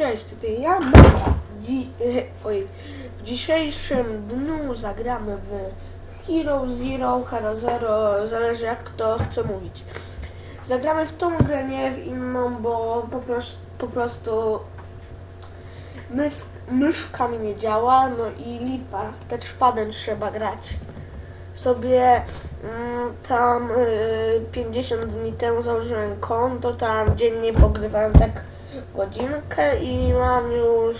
Cześć, tutaj ja, Mega. Dzi e, oj, w dzisiejszym dniu zagramy w Hero Zero, Hero Zero, zależy jak kto chce mówić. Zagramy w tą grę, nie w inną, bo po prostu, po prostu mys myszka mi nie działa, no i lipa, touchpadem trzeba grać. Sobie mm, tam y, 50 dni temu założyłem konto, tam dziennie pogrywałem tak godzinkę i mam już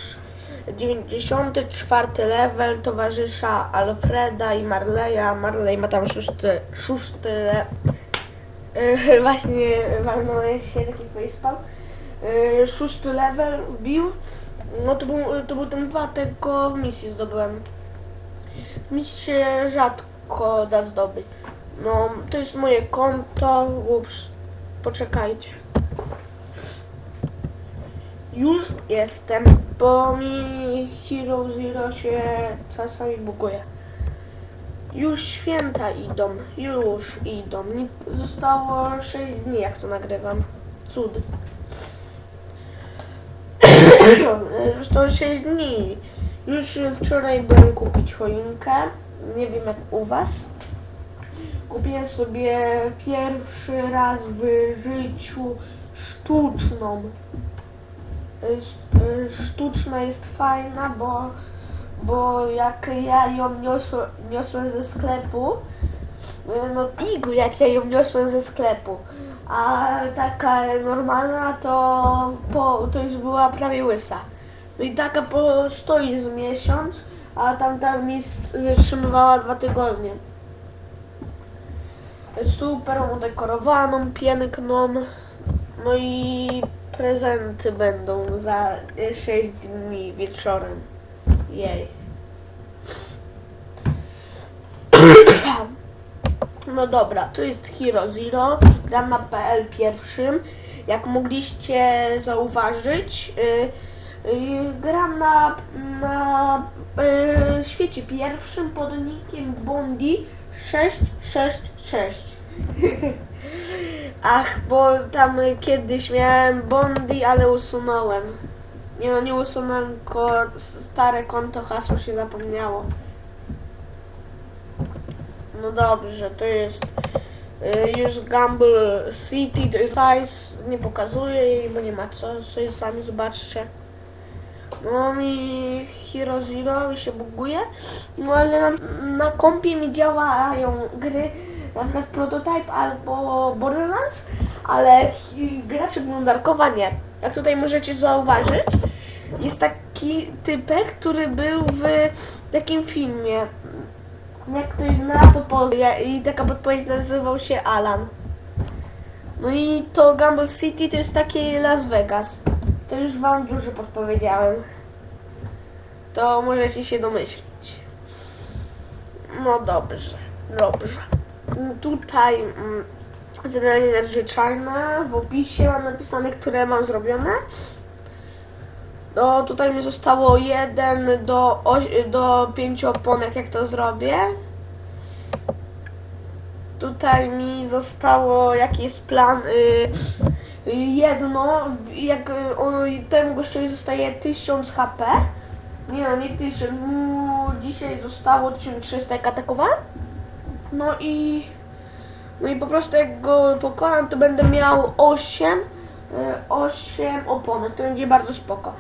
94 level towarzysza Alfreda i Marleya. Marley ma tam szósty, szósty le... y, właśnie walnąłem się taki facepalm. Y, szósty level wbił. No to był, to był ten dwa, tylko w misji zdobyłem. W misji się rzadko da zdobyć. No, to jest moje konto. Ups, poczekajcie. Już jestem, bo mi Hero Zero się czasami buguje. Już święta idą, już idą. Zostało 6 dni, jak to nagrywam. Cud. To 6 dni. Już wczoraj byłem kupić choinkę. Nie wiem jak u was. Kupiłem sobie pierwszy raz w życiu sztuczną. Y, Sztuczna jest fajna, bo, bo jak ja ją niosłem, niosłem ze sklepu, y, no Igu, jak ja ją niosłem ze sklepu, a taka normalna to, po, to już była prawie łysa. No i taka postoi z miesiąc, a tamta mi wytrzymywała dwa tygodnie. Super udekorowaną, piękną. No i prezenty będą za 6 dni wieczorem. Jej. No dobra, tu jest Hero Zero. Gram na PL pierwszym. Jak mogliście zauważyć, yy, yy, gram na, na yy, świecie pierwszym pod nickiem Bondi 666. Ach, bo tam kiedyś miałem Bondi, ale usunąłem. Nie no, nie usunąłem, tylko stare konto hasło się zapomniało. No dobrze, to jest y, już Gamble City, to jest Dice, nie pokazuję jej, bo nie ma co, sobie sami zobaczcie. No mi Hero Zero się buguje, no ale na, na kompie mi działają gry, na przykład Prototype albo Borderlands, ale gra przeglądarkowa nie. Jak tutaj możecie zauważyć, jest taki typek, który był w takim filmie. Jak ktoś zna, to ja- I taka podpowiedź nazywał się Alan. No i to Gamble City to jest taki Las Vegas. To już wam dużo podpowiedziałem. To możecie się domyślić. No dobrze, dobrze. Tutaj mm, zadanie życzalne. W opisie mam napisane, które mam zrobione. No tutaj mi zostało 1 do, do 5 oponek, jak to zrobię. Tutaj mi zostało, jaki jest plan. Y, y, jedno, jak y, o, temu gościowi zostaje 1000 HP. Nie no, nie 1000, mu dzisiaj zostało 1300 jak atakowałem. No i. No i po prostu jak go pokonam, to będę miał 8, y, 8 oponek. To będzie bardzo spoko.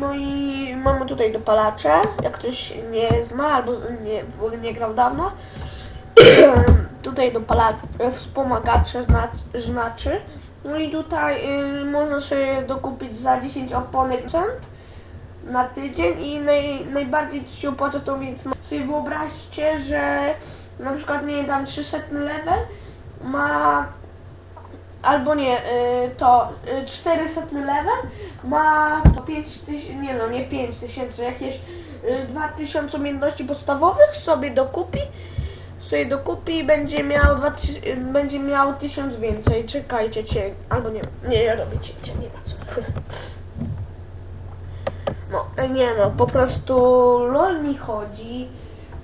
No i mamy tutaj dopalacze, jak ktoś nie zna albo nie, nie grał dawno. tutaj dopalacze, wspomagacze zna, znaczy. No i tutaj y, można sobie dokupić za 10 oponek cent na tydzień i naj, najbardziej ci się opłaca to więc sobie wyobraźcie, że na przykład nie tam 300 level ma albo nie, y, to y, 400 level ma to 5000, nie no, nie 5000, jakieś y, 2000 umiejętności podstawowych sobie dokupi, sobie dokupi i będzie miał 2000, y, będzie miał 1000 więcej. Czekajcie, cię, albo nie, nie, robię cięcie, nie ma co. E, nie no, po prostu LOL mi chodzi,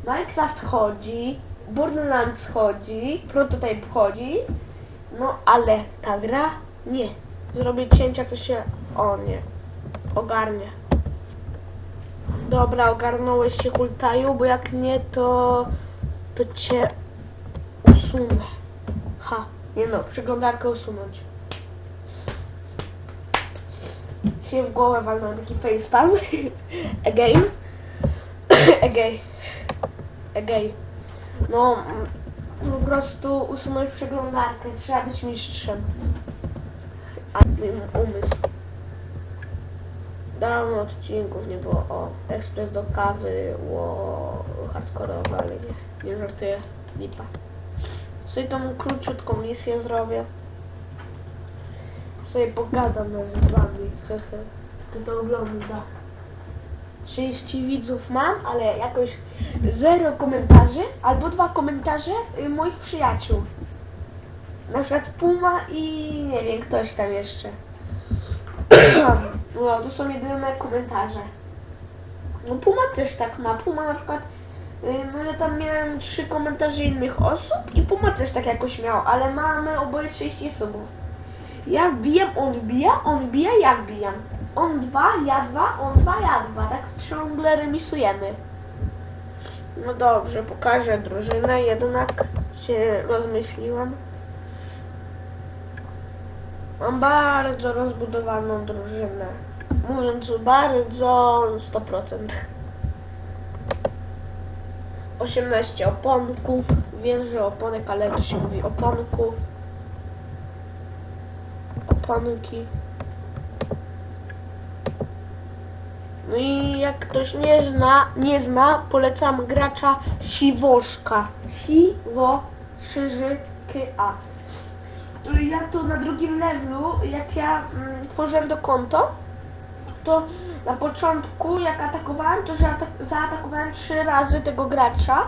Minecraft chodzi, Borderlands chodzi, Prototype chodzi, no ale ta gra nie. Zrobię cięcia, to się... O nie. ogarnie. Dobra, ogarnąłeś się hultaju, bo jak nie, to to cię usunę. Ha, nie no, przeglądarkę usunąć. Się w głowę walnął taki facepalm. Again. Again. Again. No, mm, po prostu usunąć przeglądarkę. Trzeba być mistrzem. A umysł. Dawno odcinków nie było o ekspres do kawy, o hardkorowe, ale nie, nie żartuję, lipa. Sobie tą króciutką misję zrobię. Sobie pogadam z wami, hehe. Kto to ogląda. 30 widzów mam, ale jakoś zero komentarzy, albo dwa komentarze y, moich przyjaciół. Na przykład Puma i nie wiem, ktoś tam jeszcze. No, to są jedyne komentarze. No Puma też tak ma. Puma na przykład, y, no ja tam miałem trzy komentarze innych osób i Puma też tak jakoś miał, ale mamy oboje 30 subów. Ja wbijam, on wbija, on wbija, ja wbijam. On dwa, ja dwa, on dwa, ja dwa. Tak ciągle remisujemy. No dobrze, pokażę drużynę, jednak się rozmyśliłam. Mam bardzo rozbudowaną drużynę. Mówiąc bardzo 100%. 18 oponków. Wiem, że oponek, ale to się mówi oponków. Oponki. No i jak ktoś nie zna, nie zna, polecam gracza Siwoszka. Siwo, szyży, ja to na drugim levelu, jak ja mm, tworzyłem to konto, to na początku, jak atakowałem, to że atak- zaatakowałem trzy razy tego gracza,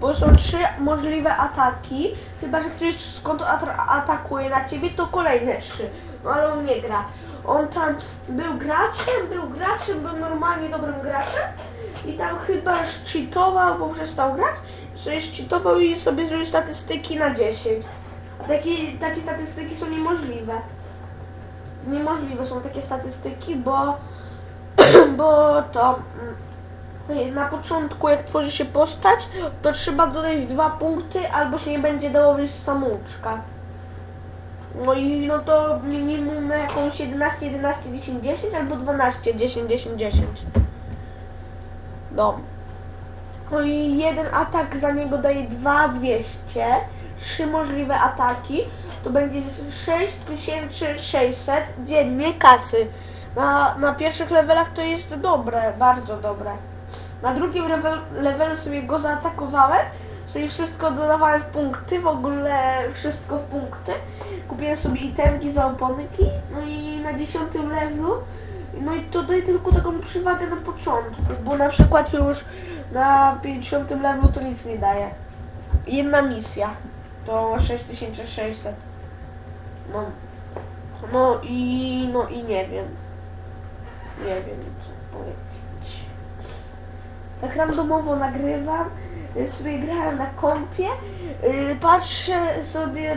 bo są trzy możliwe ataki. Chyba, że ktoś skąd atakuje na ciebie, to kolejne trzy. No ale on nie gra. On tam był graczem, był graczem, był normalnie dobrym graczem i tam chyba cheatował, bo przestał grać, sobie cheatował i sobie zrobił statystyki na 10. A takie, takie statystyki są niemożliwe. Niemożliwe są takie statystyki, bo, bo to mm, na początku jak tworzy się postać, to trzeba dodać dwa punkty, albo się nie będzie dało wyjść samouczka. No i no to minimum na jakąś 11, 11, 10, 10 albo 12, 10, 10, 10. No. No i jeden atak za niego daje 2200, trzy możliwe ataki, to będzie 6600 dziennie kasy. Na, na pierwszych levelach to jest dobre, bardzo dobre. Na drugim level, levelu sobie go zaatakowałem, sobie wszystko dodawałem w punkty, w ogóle wszystko w punkty. Kupiłem sobie itemki za oponki, no i na dziesiątym levelu, no i to daje tylko taką przewagę na początku, bo na przykład już na 50 levelu to nic nie daje. Jedna misja to 6600. No, no i no i nie wiem. Nie wiem co powiedzieć. Tak randomowo nagrywam, sobie grałem na kompie, y, patrzę sobie,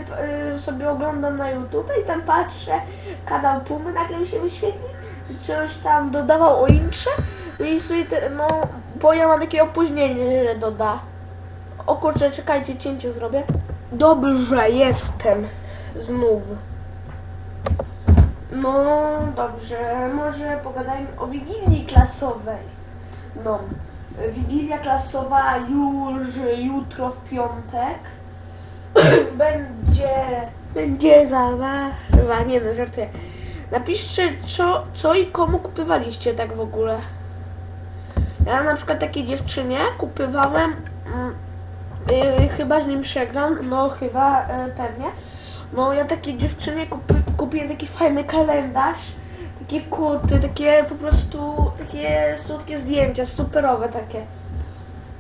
y, sobie oglądam na YouTube i tam patrzę, kanał Pumy nagle mi się wyświetli, coś tam dodawał o intrze, i sobie, te, no, bo ja mam takie opóźnienie, że doda. O kurczę, czekajcie, cięcie zrobię. Dobrze, jestem. Znów. No, dobrze, może pogadajmy o Wigilii Klasowej. No, Wigilia Klasowa już jutro w piątek. będzie, będzie zabawa. Nie no, żartuję. Napiszcie, co, co i komu kupywaliście tak w ogóle. Ja na przykład takiej dziewczynie kupywałem... Mm, Yy, chyba z nim przegram, no chyba, yy, pewnie. No ja takiej dziewczynie kupi, kupiłem taki fajny kalendarz, takie kuty, takie po prostu, takie słodkie zdjęcia, superowe takie.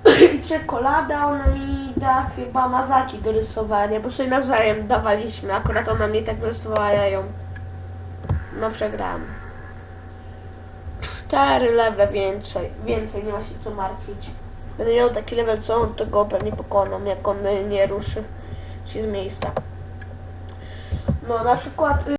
I czekolada, ona mi da chyba mazaki do rysowania, bo sobie nawzajem dawaliśmy, akurat ona mnie tak rysowała, ją. No przegrałam. Cztery lewe więcej, więcej, nie ma się co martwić. Będę miał taki level co on, to go pewnie pokonam, jak on nie ruszy się z miejsca. No na przykład y,